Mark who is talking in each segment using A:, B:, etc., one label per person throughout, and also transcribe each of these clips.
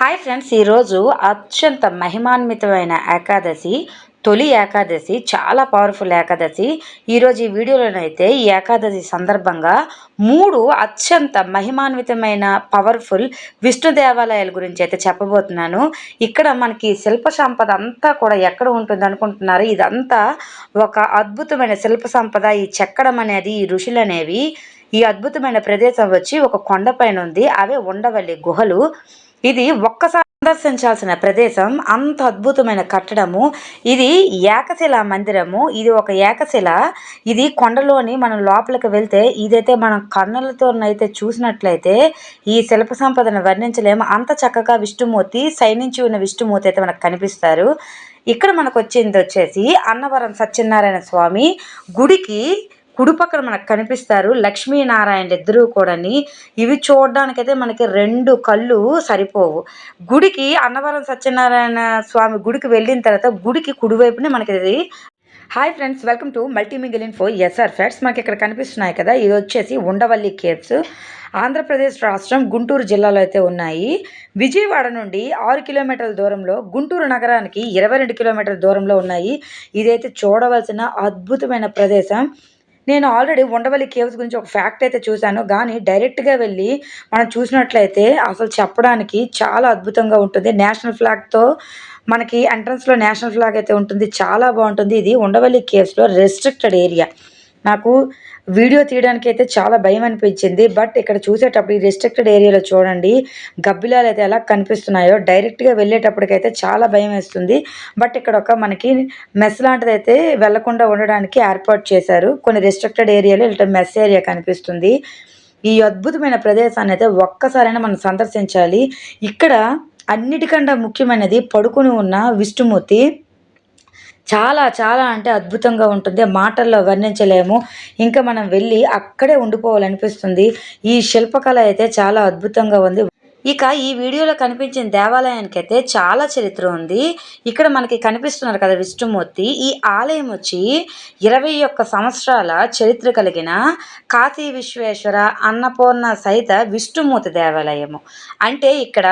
A: Hi friends ఈరోజు అత్యంత మహిమాన్వితమైన ఏకాదశి తొలి ఏకాదశి చాలా పవర్ఫుల్ ఏకాదశి. ఈరోజు ఈ వీడియోలోనైతే ఈ ఏకాదశి సందర్భంగా మూడు అత్యంత మహిమాన్వితమైన పవర్ఫుల్ విష్ణు దేవాలయాల గురించి అయితే చెప్పబోతున్నాను. ఇక్కడ మనకి శిల్ప సంపద అంతా కూడా ఎక్కడ ఉంటుంది అనుకుంటున్నారు? ఇదంతా ఒక అద్భుతమైన శిల్ప సంపద. ఈ చెక్కడం అనేది ఈ ఋషులు అనేవి ఈ అద్భుతమైన ప్రదేశం వచ్చి ఒక కొండపైన ఉంది. అవే ఉండవల్లి గుహలు. ఇది ఒక్కసారి సందర్శించాల్సిన ప్రదేశం. అంత అద్భుతమైన కట్టడము. ఇది ఏకశిల మందిరము. ఇది ఒక ఏకశిల. ఇది కొండలోని మనం లోపలికి వెళ్తే ఇదైతే మనం కన్నులతోనైతే చూసినట్లయితే ఈ శిల్ప సంపదను వర్ణించలేము. అంత చక్కగా విష్ణుమూర్తి సైనించి ఉన్న విష్ణుమూర్తి అయితే మనకు కనిపిస్తారు. ఇక్కడ మనకు వచ్చింది వచ్చేసి అన్నవరం సత్యనారాయణ స్వామి గుడికి కుడి పక్కన మనకు కనిపిస్తారు లక్ష్మీనారాయణ ఇద్దరు కూడాని. ఇవి చూడడానికైతే మనకి రెండు కళ్ళు సరిపోవు. గుడికి అన్నవరం సత్యనారాయణ స్వామి గుడికి వెళ్ళిన తర్వాత గుడికి కుడివైపునే మనకి ఇది. హాయ్ ఫ్రెండ్స్ వెల్కమ్ టు మల్టీమిగిల్ ఇన్ఫో. ఎస్ఆర్ ఫ్రెండ్స్ మనకి ఇక్కడ కనిపిస్తున్నాయి కదా ఇది వచ్చేసి ఉండవల్లి కేవ్స్. ఆంధ్రప్రదేశ్ రాష్ట్రం గుంటూరు జిల్లాలో అయితే ఉన్నాయి. విజయవాడ నుండి ఆరు కిలోమీటర్ల దూరంలో గుంటూరు నగరానికి ఇరవై రెండు కిలోమీటర్ల దూరంలో ఉన్నాయి. ఇదైతే చూడవలసిన అద్భుతమైన ప్రదేశం. నేను ఆల్రెడీ ఉండవల్లి కేవ్స్ గురించి ఒక ఫ్యాక్ట్ అయితే చూశాను. కానీ డైరెక్ట్గా వెళ్ళి మనం చూసినట్లయితే అసలు చెప్పడానికి చాలా అద్భుతంగా ఉంటుంది. నేషనల్ ఫ్లాగ్తో మనకి ఎంట్రన్స్లో నేషనల్ ఫ్లాగ్ అయితే ఉంటుంది. చాలా బాగుంటుంది. ఇది ఉండవల్లి కేవ్స్లో రెస్ట్రిక్టెడ్ ఏరియా నాకు వీడియో తీయడానికి అయితే చాలా భయం అనిపించింది బట్ ఇక్కడ చూసేటప్పుడు ఈ రిస్ట్రిక్టెడ్ ఏరియాలో చూడండి గబ్బిలాలు అయితే ఎలా కనిపిస్తున్నాయో డైరెక్ట్గా వెళ్ళేటప్పటికైతే చాలా భయం వేస్తుంది. బట్ ఇక్కడ ఒక మనకి మెస్ లాంటిది అయితే వెళ్ళకుండా ఉండడానికి ఏర్పాటు చేశారు. కొన్ని రిస్ట్రిక్టెడ్ ఏరియాలో ఇట్లా మెస్ ఏరియా కనిపిస్తుంది. ఈ అద్భుతమైన ప్రదేశాన్ని అయితే ఒక్కసారైనా మనం సందర్శించాలి. ఇక్కడ అన్నిటికంటే ముఖ్యమైనది పడుకుని ఉన్న విష్ణుమూర్తి. చాలా చాలా అంటే అద్భుతంగా ఉంటుంది. మాటల్లో వర్ణించలేము. ఇంకా మనం వెళ్ళి అక్కడే ఉండిపోవాలనిపిస్తుంది. ఈ శిల్పకళ అయితే చాలా అద్భుతంగా ఉంది. ఇక ఈ వీడియోలో కనిపించిన దేవాలయానికి అయితే చాలా చరిత్ర ఉంది. ఇక్కడ మనకి కనిపిస్తున్నారు కదా విష్ణుమూర్తి. ఈ ఆలయం వచ్చి ఇరవై ఒక్క సంవత్సరాల చరిత్ర కలిగిన కాశీ విశ్వేశ్వర అన్నపూర్ణ సహిత విష్ణుమూర్తి దేవాలయము. అంటే ఇక్కడ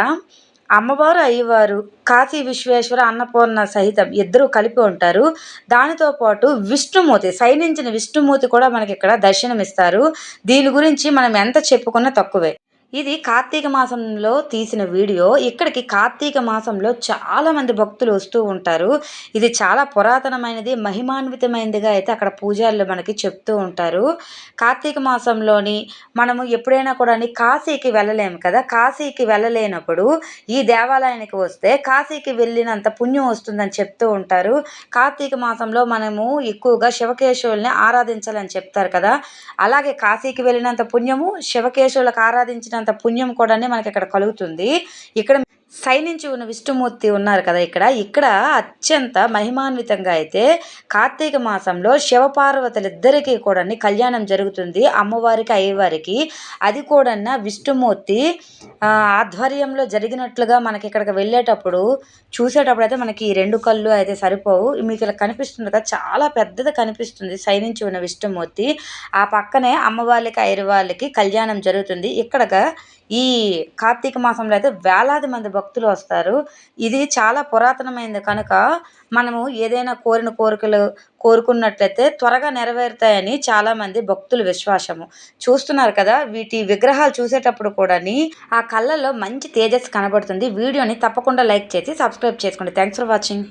A: అమ్మవారు అయ్యవారు కాశీ విశ్వేశ్వర అన్నపూర్ణ సహితం ఇద్దరు కలిపి ఉంటారు. దానితో పాటు విష్ణుమూర్తి సైనించిన విష్ణుమూర్తి కూడా మనకి ఇక్కడ దర్శనమిస్తారు. దీని గురించి మనం ఎంత చెప్పుకున్నా తక్కువే. ఇది కార్తీక మాసంలో తీసిన వీడియో. ఇక్కడికి కార్తీక మాసంలో చాలామంది భక్తులు వస్తూ ఉంటారు. ఇది చాలా పురాతనమైనది మహిమాన్వితమైనదిగా అయితే అక్కడ పూజారులు మనకి చెప్తూ ఉంటారు. కార్తీక మాసంలోని మనము ఎప్పుడైనా కూడా కాశీకి వెళ్ళలేము కదా? కాశీకి వెళ్ళలేనప్పుడు ఈ దేవాలయానికి వస్తే కాశీకి వెళ్ళినంత పుణ్యం వస్తుందని చెప్తూ ఉంటారు. కార్తీక మాసంలో మనము ఎక్కువగా శివకేశవుల్ని ఆరాధించాలని చెప్తారు కదా? అలాగే కాశీకి వెళ్ళినంత పుణ్యము శివకేశవులకు ఆరాధించిన చేసినంత పుణ్యం కూడా మనకి ఇక్కడ కలుగుతుంది. ఇక్కడ సైనించి ఉన్న విష్ణుమూర్తి ఉన్నారు కదా ఇక్కడ. ఇక్కడ అత్యంత మహిమాన్వితంగా అయితే కార్తీక మాసంలో శివపార్వతులిద్దరికీ కూడా కళ్యాణం జరుగుతుంది. అమ్మవారికి అయ్యవారికి. అది కూడా విష్ణుమూర్తి ఆధ్వర్యంలో జరిగినట్లుగా మనకి ఇక్కడికి వెళ్ళేటప్పుడు చూసేటప్పుడు అయితే మనకి ఈ రెండు కళ్ళు అయితే సరిపోవు. మీకు ఇలా కనిపిస్తుంది కదా చాలా పెద్దది కనిపిస్తుంది సైనించి ఉన్న విష్ణుమూర్తి. ఆ పక్కనే అమ్మవారికి అయ్యవారికి కళ్యాణం జరుగుతుంది. ఇక్కడగా ఈ కార్తీక మాసంలో అయితే వేలాది మంది భక్తులు వస్తారు. ఇది చాలా పురాతనమైనది కనుక మనము ఏదైనా కోరిన కోరికలు కోరుకున్నట్లయితే త్వరగా నెరవేరుతాయని చాలామంది భక్తుల విశ్వాసము. చూస్తున్నారు కదా వీటి విగ్రహాలు చూసేటప్పుడు కూడాని ఆ కళ్ళల్లో మంచి తేజస్సు కనబడుతుంది. వీడియోని తప్పకుండా లైక్ చేసి సబ్స్క్రైబ్ చేసుకోండి. Thanks for watching